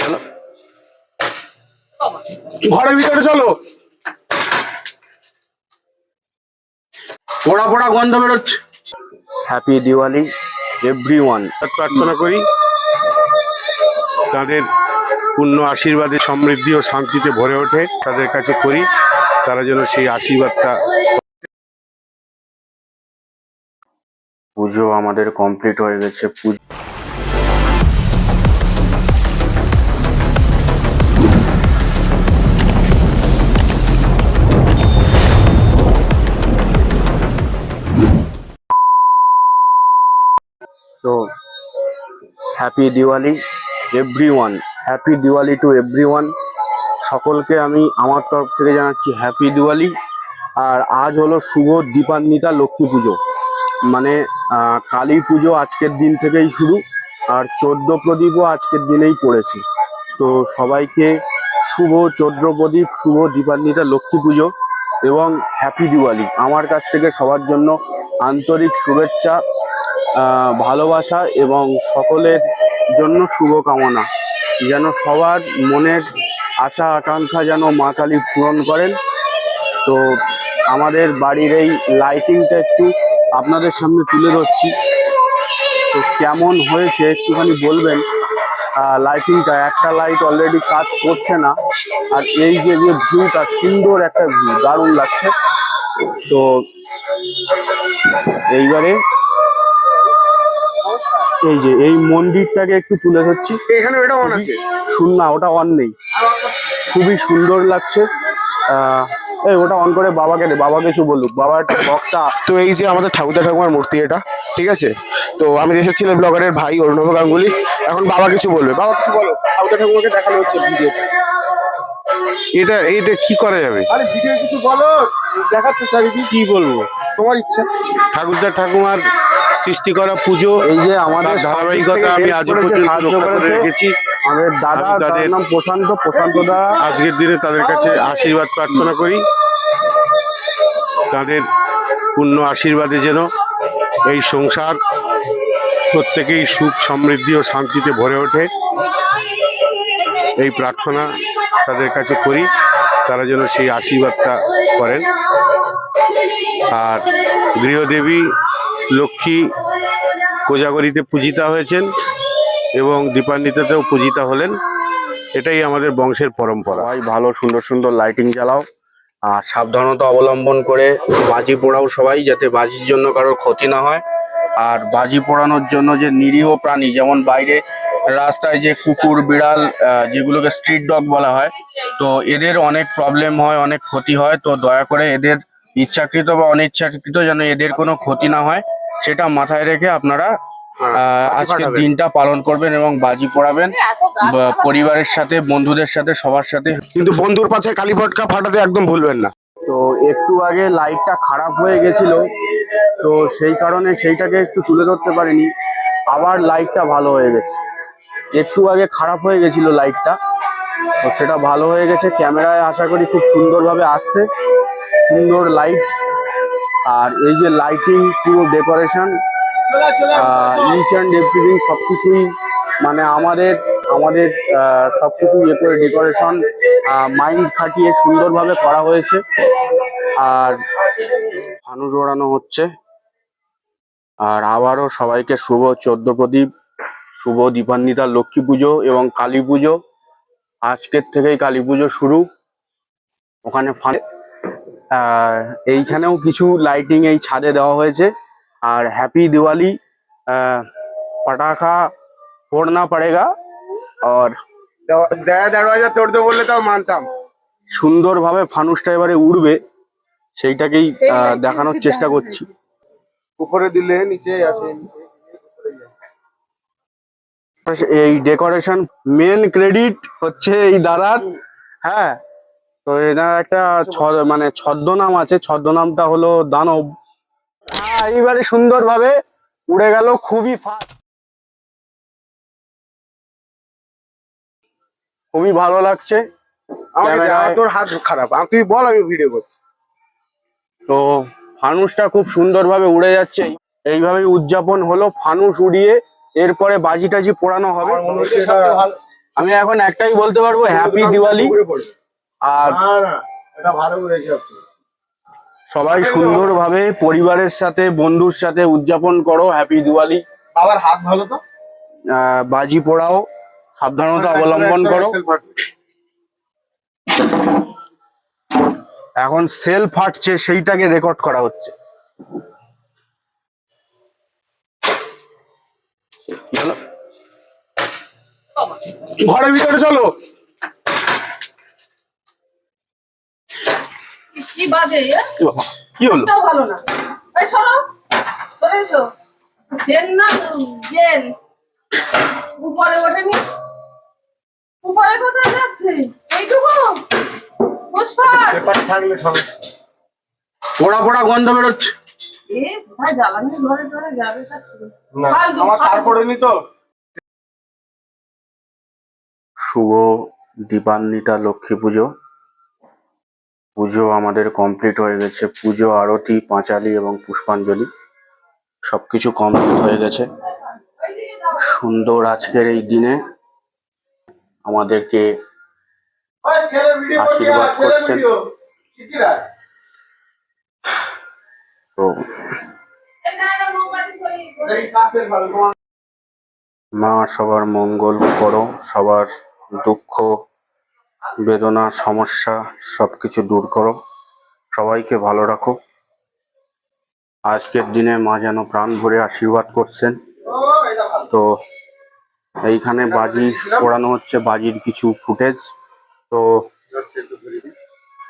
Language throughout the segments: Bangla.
চলো ঘরের ভিতরে চলো। পোড়া পোড়া গন্ধ বেরোচ্ছে। হ্যাপি দিওয়ালি এভরি ওয়ান প্রার্থনা করি তাদের পূর্ণ আশীর্বাদে সমৃদ্ধি ও শান্তিতে ভরে ওঠে। তাদের কাছে করি তারা যেন সেই আশীর্বাদটা পুজো আমাদের কমপ্লিট হয়ে গেছে। পুজো তো happy Diwali everyone happy Diwali to everyone সকলকে আমি আমার তরফ থেকে জানাচ্ছি হ্যাপি দিওয়ালি আর আজ হলো শুভ দীপান্বিতা লক্ষ্মী পুজো। মানে কালী পুজো আজকের দিন থেকেই শুরু আর চোদ্দ প্রদীপও আজকের দিনেই পড়েছে। তো সবাইকে শুভ চোদ্দ প্রদীপ, শুভ দীপান্বিতা লক্ষ্মী পুজো এবং হ্যাপি দিওয়ালি আমার কাছ থেকে সবার জন্য আন্তরিক শুভেচ্ছা ভালোবাসা এবং সকলের জন্য শুভকামনা। যেন সবার মনের আশা, আকাঙ্ক্ষা যেন মা কালী পূরণ করেন। তো আমাদের বাড়ির এই লাইটিংটা একটু আপনাদের সামনে তুলে ধরছি। তো কেমন হয়েছে একটুখানি বলবেন? লাইটিংটা একটা লাইট অলরেডি কাজ করছে না। আর এই যে যে ভিউটা সুন্দর একটা ভিউ দারুণ লাগছে। তো এইবারে এই যে এই মন্দিরটাকে একটু তুলে ধরছি। এখানে এটা অন আছে? শুন না ওটা অন নেই। খুবই সুন্দর লাগছে। আহ, এই ওটা অন করে বাবাকে দে বাবা কিছু বলুক। বাবা একটা বক্তা তো এই যে আমাদের ঠাকুরদা ঠাকুমার মূর্তি এটা ঠিক আছে? তো আমি এসেছিলাম ব্লগারের ভাই অরুণভ গাঙ্গুলি। এখন বাবা কিছু বলবে। বাবা কিছু বলো। ঠাকুরদা ঠাকুমাকে দেখানো হচ্ছে ভিডিওতে। এটা এটা কি করা যাবে? আরে ভিডিও কিছু বলো। দেখাচ্ছ চারিদিকে কি বলব? তোমার ইচ্ছা। ঠাকুরদা ঠাকুমার সৃষ্টি করা পুজো এই যে আমাদের ধারাবাহিকতা আমি আজও পর্যন্ত রক্ষা করে রেখেছি। আমাদের দাদা তাদের- নাম প্রশান্ত প্রশান্ত দা। আজকের দিনে তাদের কাছে আশীর্বাদ প্রার্থনা করি। তাদের পূর্ণ আশীর্বাদে যেন এই সংসার প্রত্যেকেই সুখ সমৃদ্ধি ও শান্তিতে ভরে ওঠে। এই প্রার্থনা তাদের কাছে করি তারা যেন সেই আশীর্বাদটা করেন। আর গৃহদেবী লক্ষ্মী কোজাগরিতে পূজিতা হয়েছেন এবং দীপান্বিতাতেও পূজিতা হলেন। এটাই আমাদের বংশের পরম্পরা। সবাই ভালো, সুন্দর সুন্দর লাইটিং চালাও আর সাবধানতা অবলম্বন করে বাজি পোড়াও সবাই যাতে বাজির জন্য কারোর ক্ষতি না হয়। আর বাজি পোড়ানোর জন্য যে নিরীহ প্রাণী, যেমন বাইরে রাস্তায় যে কুকুর, বিড়াল যেগুলোকে স্ট্রিট ডগ বলা হয়, তো এদের অনেক প্রবলেম হয়, অনেক ক্ষতি হয়। তো দয়া করে এদের ইচ্ছাকৃত বা অনিচ্ছাকৃত যেন এদের কোনো ক্ষতি না হয়। সেটা মাথায় রেখে আপনারা আহ, আজকের দিনটা পালন করবেন এবং বাজি পোড়াবেন। বা পরিবারের সাথে বন্ধুদের সাথে সবার সাথে। কিন্তু বন্ধুর পাশে কালী পটকা ফাটাতে একদম ভুলবেন না। তো একটু আগে লাইটটা খারাপ হয়ে গেছিল তো সেই কারণে সেইটাকে একটু তুলে ধরতে পারিনি। আবার লাইটটা ভালো হয়ে গেছে। একটু আগে খারাপ হয়ে গেছিল লাইটটা তো সেটা ভালো হয়ে গেছে। ক্যামেরায় আশা করি খুব সুন্দরভাবে আসছে। সুন্দর লাইট আর এই যে লাইটিং পুরো ডেকোরেশন ইচ অ্যান্ড এভরিথিং সব কিছুই মানে আমাদের আমাদের আহ, সবকিছু ইয়ে করে ডেকোরেশন মাইন্ড খাটিয়ে সুন্দরভাবে করা হয়েছে। আর ফানুস ওড়ানো হচ্ছে। আর আবারও সবাইকে শুভ চোদ্দ প্রদীপ শুভ দীপান্বিতা লক্ষ্মী পুজো এবং কালী পুজো। আজকের থেকেই কালী পুজো শুরু। ওখানে এইখানেও কিছু লাইটিং এই ছাদে দেওয়া হয়েছে। আর হ্যাপি দিওয়ালি পটাখা ফোড়না পড়েগা। আর দয়া তোর তোড়তে বললে তাও মানতাম। সুন্দরভাবে ফানুসটা এবারে উড়বে সেইটাকেই দেখানোর চেষ্টা করছি। উপরে দিলে নিচে আসে এই ডেকোরেশন মেন ক্রেডিট হচ্ছে এই দাদার হ্যাঁ তো এনার একটা ছ- মানে ছদ্মনাম আছে। ছদ্মনামটা হলো দানব। হ্যাঁ এইবারে সুন্দরভাবে উড়ে গেল খুবই ফাস্ট খুবই ভালো লাগছে। তোর হাত খারাপ। আম- তুই বল আমি ভিডিও করছি। তো ফানুসটা খুব সুন্দরভাবে উড়ে যাচ্ছে। এইভাবেই উদযাপন হলো ফানুস উড়িয়ে। এরপরে বাজি টাজি পোড়ানো হবে। আমি এখন একটাই বলতে পারব হ্যাপি দিওয়ালি আর সবাই সুন্দরভাবে পরিবারের সাথে বন্ধুর সাথে উদযাপন করো হ্যাপি দিওয়ালি বাবার হাত ভালো তো? বাজি পোড়াও সাবধানতা অবলম্বন করো। এখন সেল ফাটছে সেইটাকে রেকর্ড করা হচ্ছে। ঘরের ভিতরে চলো। কি বাজে কি হলো? ভালো না। এই সরো। সরে এসো। জেন না জেন। উপরে ওঠেনি। উপরে কোথায় যাচ্ছে? এইটুকু? পুষ্পা। পোড়া পোড়া গন্ধ বেরোচ্ছে। এ কোথায় জ্বালানি? ঘরে ঘরে যাবে কাছে আমার তারপরে নি তো? শুভ দীপান্বিতা লক্ষ্মী পুজো। পুজো আমাদের কমপ্লিট হয়ে গেছে পুজো, আরতি, পাঁচালি এবং পুষ্পাঞ্জলি সবকিছু কমপ্লিট হয়ে গেছে সুন্দর আজকের এই দিনে আমাদেরকে আশীর্বাদ করছেন। তো। মা, সবার মঙ্গল করো, সবার দুঃখ বেদনা সমস্যা সবকিছু দূর করো। সবাইকে ভালো রাখো। আজকের দিনে মা যেন প্রাণ ভরে আশীর্বাদ করছেন। তো এইখানে বাজি পোড়ানো হচ্ছে বাজির কিছু ফুটেজ। তো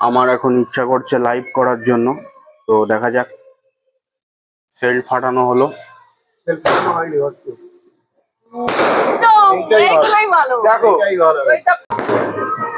আমার এখন ইচ্ছা করছে লাইভ করার জন্য। তো দেখা যাক। সেল ফাটানো হলো। দেখো।